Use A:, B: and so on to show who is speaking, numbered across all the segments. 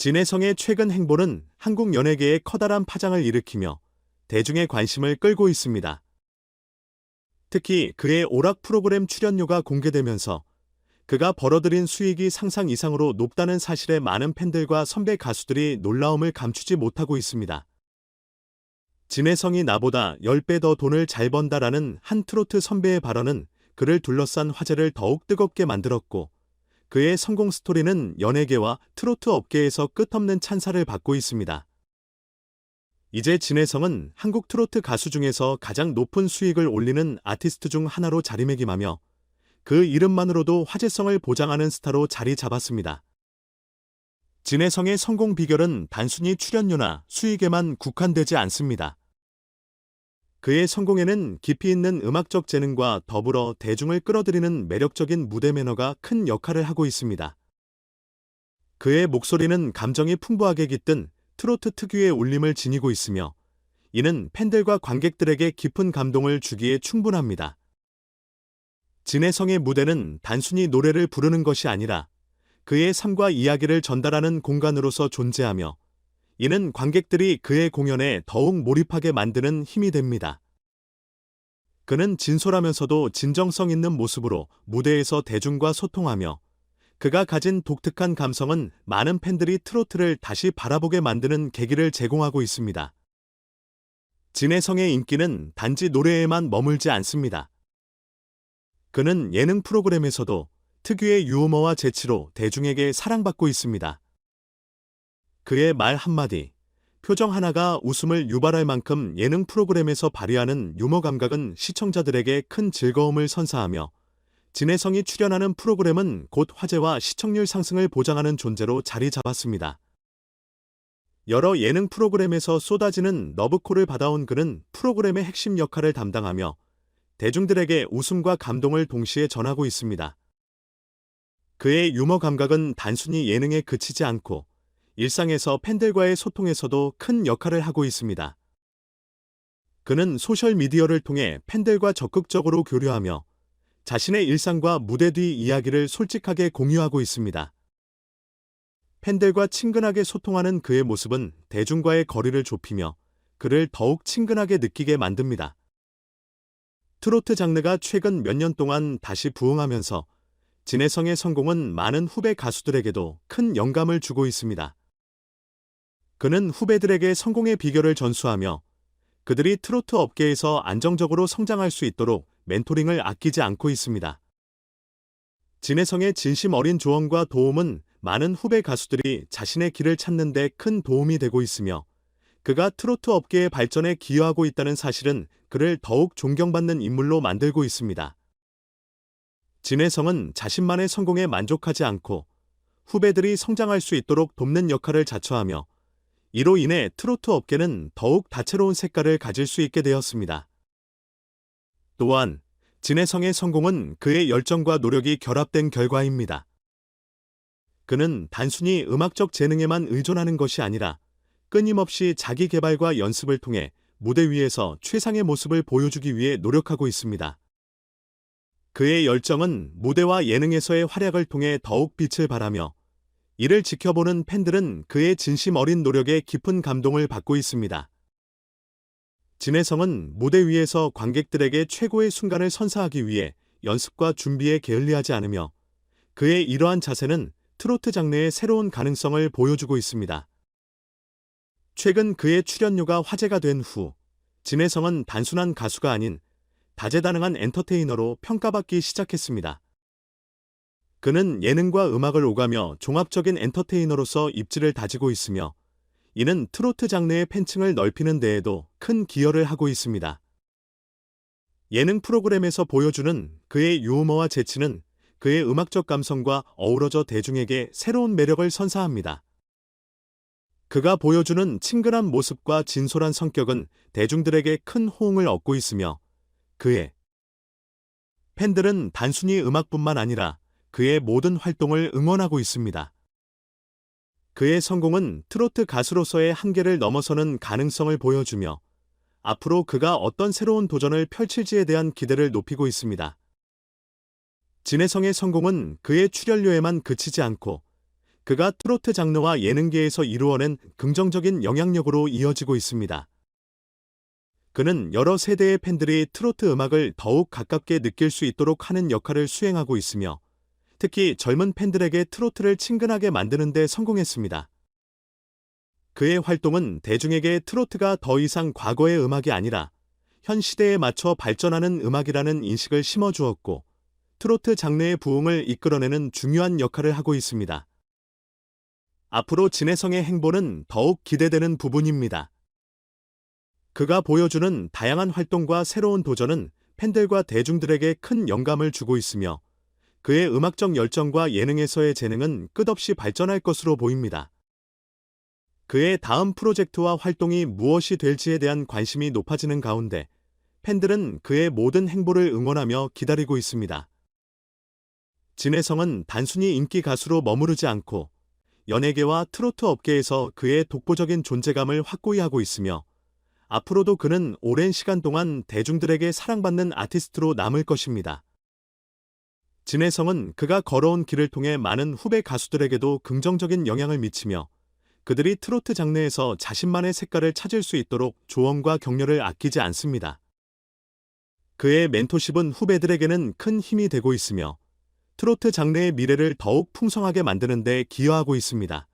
A: 진혜성의 최근 행보는 한국 연예계에 커다란 파장을 일으키며 대중의 관심을 끌고 있습니다. 특히 그의 오락 프로그램 출연료가 공개되면서 그가 벌어들인 수익이 상상 이상으로 높다는 사실에 많은 팬들과 선배 가수들이 놀라움을 감추지 못하고 있습니다. 진혜성이 나보다 10배 더 돈을 잘 번다라는 한 트로트 선배의 발언은 그를 둘러싼 화제를 더욱 뜨겁게 만들었고 그의 성공 스토리는 연예계와 트로트 업계에서 끝없는 찬사를 받고 있습니다. 이제 진혜성은 한국 트로트 가수 중에서 가장 높은 수익을 올리는 아티스트 중 하나로 자리매김하며 그 이름만으로도 화제성을 보장하는 스타로 자리 잡았습니다. 진혜성의 성공 비결은 단순히 출연료나 수익에만 국한되지 않습니다. 그의 성공에는 깊이 있는 음악적 재능과 더불어 대중을 끌어들이는 매력적인 무대 매너가 큰 역할을 하고 있습니다. 그의 목소리는 감정이 풍부하게 깃든 트로트 특유의 울림을 지니고 있으며 이는 팬들과 관객들에게 깊은 감동을 주기에 충분합니다. 진혜성의 무대는 단순히 노래를 부르는 것이 아니라 그의 삶과 이야기를 전달하는 공간으로서 존재하며 이는 관객들이 그의 공연에 더욱 몰입하게 만드는 힘이 됩니다. 그는 진솔하면서도 진정성 있는 모습으로 무대에서 대중과 소통하며 그가 가진 독특한 감성은 많은 팬들이 트로트를 다시 바라보게 만드는 계기를 제공하고 있습니다. 진혜성의 인기는 단지 노래에만 머물지 않습니다. 그는 예능 프로그램에서도 특유의 유머와 재치로 대중에게 사랑받고 있습니다. 그의 말 한마디, 표정 하나가 웃음을 유발할 만큼 예능 프로그램에서 발휘하는 유머 감각은 시청자들에게 큰 즐거움을 선사하며 진혜성이 출연하는 프로그램은 곧 화제와 시청률 상승을 보장하는 존재로 자리 잡았습니다. 여러 예능 프로그램에서 쏟아지는 러브콜을 받아온 그는 프로그램의 핵심 역할을 담당하며 대중들에게 웃음과 감동을 동시에 전하고 있습니다. 그의 유머 감각은 단순히 예능에 그치지 않고 일상에서 팬들과의 소통에서도 큰 역할을 하고 있습니다. 그는 소셜미디어를 통해 팬들과 적극적으로 교류하며 자신의 일상과 무대 뒤 이야기를 솔직하게 공유하고 있습니다. 팬들과 친근하게 소통하는 그의 모습은 대중과의 거리를 좁히며 그를 더욱 친근하게 느끼게 만듭니다. 트로트 장르가 최근 몇 년 동안 다시 부흥하면서 진혜성의 성공은 많은 후배 가수들에게도 큰 영감을 주고 있습니다. 그는 후배들에게 성공의 비결을 전수하며 그들이 트로트 업계에서 안정적으로 성장할 수 있도록 멘토링을 아끼지 않고 있습니다. 진혜성의 진심 어린 조언과 도움은 많은 후배 가수들이 자신의 길을 찾는 데 큰 도움이 되고 있으며 그가 트로트 업계의 발전에 기여하고 있다는 사실은 그를 더욱 존경받는 인물로 만들고 있습니다. 진혜성은 자신만의 성공에 만족하지 않고 후배들이 성장할 수 있도록 돕는 역할을 자처하며 이로 인해 트로트 업계는 더욱 다채로운 색깔을 가질 수 있게 되었습니다. 또한 진혜성의 성공은 그의 열정과 노력이 결합된 결과입니다. 그는 단순히 음악적 재능에만 의존하는 것이 아니라 끊임없이 자기 개발과 연습을 통해 무대 위에서 최상의 모습을 보여주기 위해 노력하고 있습니다. 그의 열정은 무대와 예능에서의 활약을 통해 더욱 빛을 발하며 이를 지켜보는 팬들은 그의 진심 어린 노력에 깊은 감동을 받고 있습니다. 진혜성은 무대 위에서 관객들에게 최고의 순간을 선사하기 위해 연습과 준비에 게을리하지 않으며 그의 이러한 자세는 트로트 장르의 새로운 가능성을 보여주고 있습니다. 최근 그의 출연료가 화제가 된 후 진혜성은 단순한 가수가 아닌 다재다능한 엔터테이너로 평가받기 시작했습니다. 그는 예능과 음악을 오가며 종합적인 엔터테이너로서 입지를 다지고 있으며 이는 트로트 장르의 팬층을 넓히는 데에도 큰 기여를 하고 있습니다. 예능 프로그램에서 보여주는 그의 유머와 재치는 그의 음악적 감성과 어우러져 대중에게 새로운 매력을 선사합니다. 그가 보여주는 친근한 모습과 진솔한 성격은 대중들에게 큰 호응을 얻고 있으며 그의 팬들은 단순히 음악뿐만 아니라 그의 모든 활동을 응원하고 있습니다. 그의 성공은 트로트 가수로서의 한계를 넘어서는 가능성을 보여주며 앞으로 그가 어떤 새로운 도전을 펼칠지에 대한 기대를 높이고 있습니다. 진혜성의 성공은 그의 출연료에만 그치지 않고 그가 트로트 장르와 예능계에서 이루어낸 긍정적인 영향력으로 이어지고 있습니다. 그는 여러 세대의 팬들이 트로트 음악을 더욱 가깝게 느낄 수 있도록 하는 역할을 수행하고 있으며 특히 젊은 팬들에게 트로트를 친근하게 만드는 데 성공했습니다. 그의 활동은 대중에게 트로트가 더 이상 과거의 음악이 아니라 현 시대에 맞춰 발전하는 음악이라는 인식을 심어주었고 트로트 장르의 부흥을 이끌어내는 중요한 역할을 하고 있습니다. 앞으로 진해성의 행보는 더욱 기대되는 부분입니다. 그가 보여주는 다양한 활동과 새로운 도전은 팬들과 대중들에게 큰 영감을 주고 있으며 그의 음악적 열정과 예능에서의 재능은 끝없이 발전할 것으로 보입니다. 그의 다음 프로젝트와 활동이 무엇이 될지에 대한 관심이 높아지는 가운데 팬들은 그의 모든 행보를 응원하며 기다리고 있습니다. 진혜성은 단순히 인기 가수로 머무르지 않고 연예계와 트로트 업계에서 그의 독보적인 존재감을 확고히 하고 있으며 앞으로도 그는 오랜 시간 동안 대중들에게 사랑받는 아티스트로 남을 것입니다. 진혜성은 그가 걸어온 길을 통해 많은 후배 가수들에게도 긍정적인 영향을 미치며 그들이 트로트 장르에서 자신만의 색깔을 찾을 수 있도록 조언과 격려를 아끼지 않습니다. 그의 멘토십은 후배들에게는 큰 힘이 되고 있으며 트로트 장르의 미래를 더욱 풍성하게 만드는 데 기여하고 있습니다.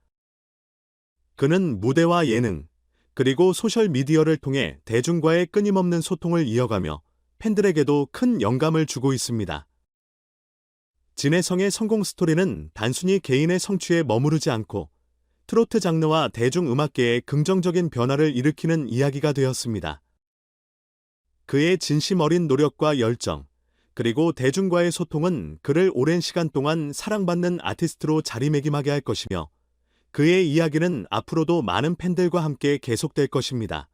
A: 그는 무대와 예능, 그리고 소셜미디어를 통해 대중과의 끊임없는 소통을 이어가며 팬들에게도 큰 영감을 주고 있습니다. 진혜성의 성공 스토리는 단순히 개인의 성취에 머무르지 않고 트로트 장르와 대중음악계에 긍정적인 변화를 일으키는 이야기가 되었습니다. 그의 진심 어린 노력과 열정, 그리고 대중과의 소통은 그를 오랜 시간 동안 사랑받는 아티스트로 자리매김하게 할 것이며 그의 이야기는 앞으로도 많은 팬들과 함께 계속될 것입니다.